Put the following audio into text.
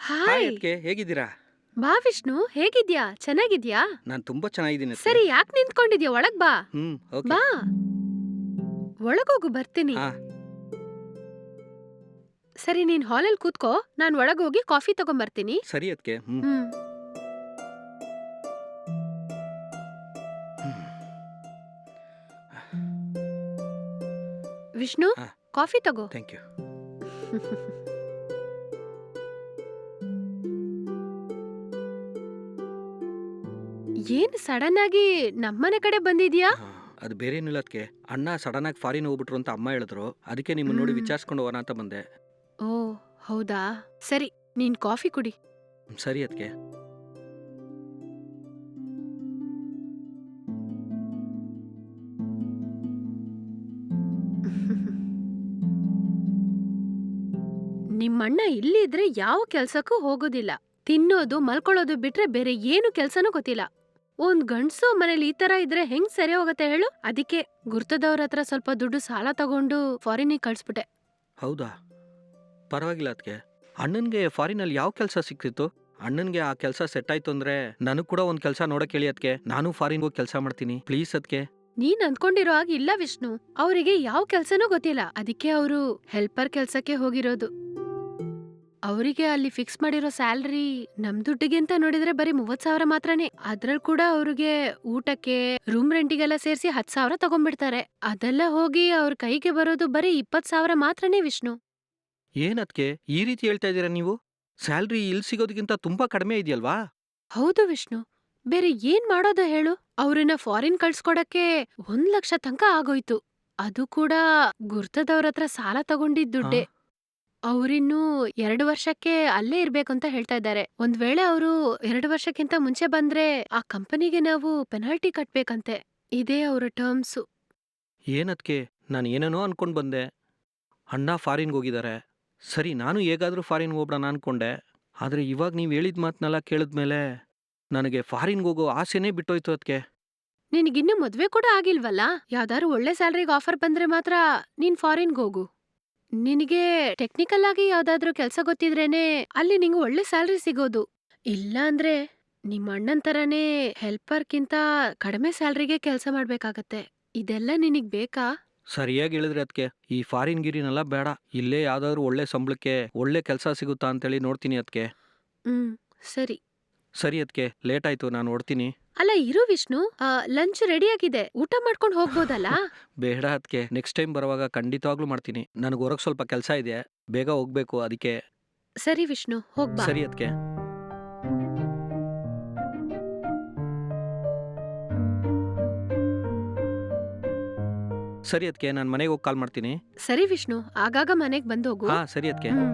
Hi ಅದ್ಕೆ ಅದಕ್ಕೆ ಹೇಗಿದ್ದೀರಾ? ಬಾ ವಿಷ್ಣು. ಹೇಗಿದ್ಯಾ? ಚೆನ್ನಾಗಿದ್ಯಾ? ನಾನು ತುಂಬಾ ಚೆನ್ನಾಗಿದ್ದೀನಿ ಸರಿ ಯಾಕೆ ನಿಂತ್ಕೊಂಡಿದ್ಯಾ? ಒಳಗ್ ಬಾ. ಹ್ಮ್ ಓಕೆ ಬಾ. ಒಳಗೋಗು ಬರ್ತೀನಿ. ಹಾ. ಸರಿ ನೀನ್ ಹಾಲಲ್ಲಿ ಕೂತ್ಕೋ. ನಾನ್ ಒಳಗೋಗಿ ಕಾಫಿ ತಗೊಂಬರ್ತೀನಿ. ಸರಿ ಅದಕ್ಕೆ ಹ್ಮ್. ಹ್ಮ್. ವಿಷ್ಣು ಹಾ. ಕಾಫಿ ತಗೋ. ಥ್ಯಾಂಕ್ ಯು ಏನ್ ಸಡನ್ ಆಗಿ ನಮ್ಮನೆ ಕಡೆ ಬಂದಿದ್ಯಾ? ಅದು ಬೇರೆ ಏನಿಲ್ಲ ಅದಕ್ಕೆ ಅಣ್ಣ ಸಡನ್ ಆಗಿ ಫಾರಿನ್ ಹೋಗ್ಬಿಟ್ರು ಅಂತ ಅಮ್ಮ ಹೇಳಿದ್ರು. ಅದಕ್ಕೆ ನಿಮ್ಮನ್ನ ನೋಡಿ ಹ್ಮ್. ವಿಚಾರಿಸ್ಕೊಂಡು ಹೋಗೋಣ ಅಂತ ಬಂದೆ. ಓ ಹೌದಾ? ಸರಿ ನೀನ್ ಕಾಫಿ ಕುಡಿ. ಸರಿ ಅದಕ್ಕೆ ನಿಮ್ಮಣ್ಣ ಇಲ್ಲಿದ್ರೆ ಯಾವ ಕೆಲ್ಸಕ್ಕೂ ಹೋಗೋದಿಲ್ಲ. ತಿನ್ನೋದು ಮಲ್ಕೊಳ್ಳೋದು ಬಿಟ್ರೆ ಬೇರೆ ಏನು ಕೆಲ್ಸನೂ ಗೊತ್ತಿಲ್ಲ. ಒಂದ್ ಗಂಡ್ಸು ಮನೇಲಿ ಈ ತರ ಇದ್ರೆ ಹೆಂಗ್ ಸರಿ ಹೋಗತ್ತೆ ಹೇಳು? ಅದಕ್ಕೆ ಗುರ್ತದವ್ರ ಹತ್ರ ಸ್ವಲ್ಪ ದುಡ್ಡು ಸಾಲ ತಗೊಂಡು ಫಾರಿನಿಗೆ ಕಳ್ಸ್ಬಿಟ್ಟೆ. ಹೌದಾ? ಪರವಾಗಿಲ್ಲ ಅದಕ್ಕೆ ಅಣ್ಣನಿಗೆ ಫಾರಿನಲ್ಲಿ ಯಾವ ಕೆಲಸ ಸಿಕ್ತಿತ್ತು? ಅಣ್ಣನ್ಗೆ ಆ ಕೆಲಸ ಸೆಟ್ ಆಯ್ತು ಅಂದ್ರೆ ನನಗೆ ಕೂಡ ಒಂದ್ ಕೆಲಸ ನೋಡಕ್ಕೆ ಹೇಳಿ ಅದಕ್ಕೆ ನಾನು ಫಾರಿನ್ ಹೋಗಿ ಕೆಲಸ ಮಾಡ್ತೀನಿ. ಪ್ಲೀಸ್ ಅದಕ್ಕೆ ನೀನ್ ಅನ್ಕೊಂಡಿರೋ ಹಾಗೆ ಇಲ್ಲ ವಿಷ್ಣು. ಅವರಿಗೆ ಯಾವ ಕೆಲ್ಸನೂ ಗೊತ್ತಿಲ್ಲ. ಅದಕ್ಕೆ ಅವರು ಹೆಲ್ಪರ್ ಕೆಲ್ಸಕ್ಕೆ ಹೋಗಿರೋದು. ಅವರಿಗೆ ಅಲ್ಲಿ ಫಿಕ್ಸ್ ಮಾಡಿರೋ ಸ್ಯಾಲ್ರಿ ನಮ್ ದುಡ್ಡಿಗೆ ಅಂತ ನೋಡಿದ್ರೆ ಬರೀ ಮೂವತ್ ಸಾವಿರ ಮಾತ್ರನೇ. ಅದ್ರಲ್ಲಿ ಕೂಡ ಅವ್ರಿಗೆ ಊಟಕ್ಕೆ ರೂಮ್ ರೆಂಟಿಗೆಲ್ಲ ಸೇರಿಸಿ ಹತ್ ಸಾವಿರ ತಗೊಂಡ್ಬಿಡ್ತಾರೆ. ಅದೆಲ್ಲ ಹೋಗಿ ಅವ್ರ ಕೈಗೆ ಬರೋದು ಬರೀ ಇಪ್ಪತ್ ಸಾವಿರ ಮಾತ್ರನೇ ವಿಷ್ಣು. ಏನದ್ಕೆ? ಈ ರೀತಿ ಹೇಳ್ತಾ ಇದ್ದೀರಾ ನೀವು? ಸ್ಯಾಲ್ರಿ ಇಲ್ಲಿ ಸಿಗೋದಕ್ಕಿಂತ ತುಂಬಾ ಕಡಿಮೆ ಇದೆಯಲ್ವಾ? ಹೌದು ವಿಷ್ಣು. ಬೇರೆ ಏನ್ ಮಾಡೋದು ಹೇಳು? ಅವ್ರನ್ನ ಫಾರಿನ್ ಕಳ್ಸ್ಕೊಡಕ್ಕೆ ಒಂದ್ ಲಕ್ಷ ತನಕ ಆಗೋಯ್ತು. ಅದು ಕೂಡ ಗುರ್ತದವ್ರ ಹತ್ರ ಸಾಲ ತಗೊಂಡಿದ್ ದುಡ್ಡೆ. ಅವ್ರಿನ್ನೂ ಎರಡು ವರ್ಷಕ್ಕೆ ಅಲ್ಲೇ ಇರ್ಬೇಕಂತ ಹೇಳ್ತಾ ಇದ್ದಾರೆ. ಒಂದ್ ವೇಳೆ ಅವರು ಎರಡು ವರ್ಷಕ್ಕಿಂತ ಮುಂಚೆ ಬಂದ್ರೆ ಆ ಕಂಪನಿಗೆ ನಾವು ಪೆನಾಲ್ಟಿ ಕಟ್ಬೇಕಂತೆ. ಇದೇ ಅವರ ಟರ್ಮ್ಸು. ಏನದ್ಕೆ? ನಾನು ಏನೇನೋ ಅನ್ಕೊಂಡು ಬಂದೆ. ಅಣ್ಣ ಫಾರಿನ್ಗೆ ಹೋಗಿದ್ದಾರೆ ಸರಿ ನಾನು ಹೇಗಾದ್ರೂ ಫಾರಿನ್ ಹೋಗ್ಬಿಡೋಣ ಅನ್ಕೊಂಡೆ. ಆದರೆ ಇವಾಗ ನೀವು ಹೇಳಿದ ಮಾತನ್ನೆಲ್ಲ ಕೇಳಿದ್ಮೇಲೆ ನನಗೆ ಫಾರಿನ್ಗೆ ಹೋಗೋ ಆಸೆನೇ ಬಿಟ್ಟೋಯ್ತು ಅದಕ್ಕೆ ನಿನಗಿನ್ನೂ ಮದ್ವೆ ಕೂಡ ಆಗಿಲ್ವಲ್ಲ? ಯಾವ್ದಾದ್ರು ಒಳ್ಳೆ ಸ್ಯಾಲ್ರಿಗೆ ಆಫರ್ ಬಂದ್ರೆ ಮಾತ್ರ ನೀನ್ ಫಾರಿನ್ಗ್ ಹೋಗು. ನಿನಗೆ ಟೆಕ್ನಿಕಲ್ ಆಗಿ ಯಾವ್ದಾದ್ರು ಕೆಲ್ಸ ಗೊತ್ತಿದ್ರೇನೆ ಅಲ್ಲಿ ನಿಂಗೆ ಒಳ್ಳೆ ಸ್ಯಾಲ್ರಿ ಸಿಗೋದು. ಇಲ್ಲ ಅಂದ್ರೆ ನಿಮ್ಮ ಅಣ್ಣನ್ ತರನೇ ಹೆಲ್ಪರ್ಕಿಂತ ಕಡಿಮೆ ಸ್ಯಾಲ್ರಿಗೆ ಕೆಲ್ಸ ಮಾಡ್ಬೇಕಾಗತ್ತೆ. ಇದೆಲ್ಲ ನಿನಗ್ ಬೇಕಾ? ಸರಿಯಾಗಿ ಹೇಳಿದ್ರೆ ಅದಕ್ಕೆ ಈ ಫಾರಿನ್ ಗಿರಿನೆಲ್ಲ ಬೇಡ. ಇಲ್ಲೇ ಯಾವ್ದಾದ್ರು ಒಳ್ಳೆ ಸಂಬಳಕ್ಕೆ ಒಳ್ಳೆ ಕೆಲಸ ಸಿಗುತ್ತಾ ಅಂತೇಳಿ ನೋಡ್ತೀನಿ ಅದಕ್ಕೆ ಹ್ಮ್ ಸರಿ. ಸರಿ ಅದಕ್ಕೆ ಲೇಟ್ ಆಯ್ತು ನಾನು ಹೊಡ್ತೀನಿ ಅಲ್ಲ ಇರು ವಿಷ್ಣು. ಲಂಚ್ ರೆಡಿ ಆಗಿದೆ ಊಟ ಮಾಡ್ಕೊಂಡು ಹೋಗ್ಬೋದಲ್ಲ? ಬೇಡ ಅದಕ್ಕೆ ನೆಕ್ಸ್ಟ್ ಟೈಮ್ ಬರುವಾಗ ಖಂಡಿತವಾಗ್ಲೂ ಮಾಡ್ತೀನಿ. ನನಗೆ ಹೊರಗೆ ಸ್ವಲ್ಪ ಕೆಲಸ ಇದೆ. ಬೇಗ ಹೋಗ್ಬೇಕು ಅದಕ್ಕೆ ಸರಿ ವಿಷ್ಣು ಹೋಗ್ ಸರಿ ಅದಕ್ಕೆ ಸರಿ ಅದಕ್ಕೆ ನಾನು ಮನೆಗೆ ಹೋಗಿ ಕಾಲ್ ಮಾಡ್ತೀನಿ. ಸರಿ ವಿಷ್ಣು ಆಗಾಗ ಮನೆಗೆ ಬಂದು ಹಾ ಸರಿ ಅದಕ್ಕೆ ಹ್ಮ್.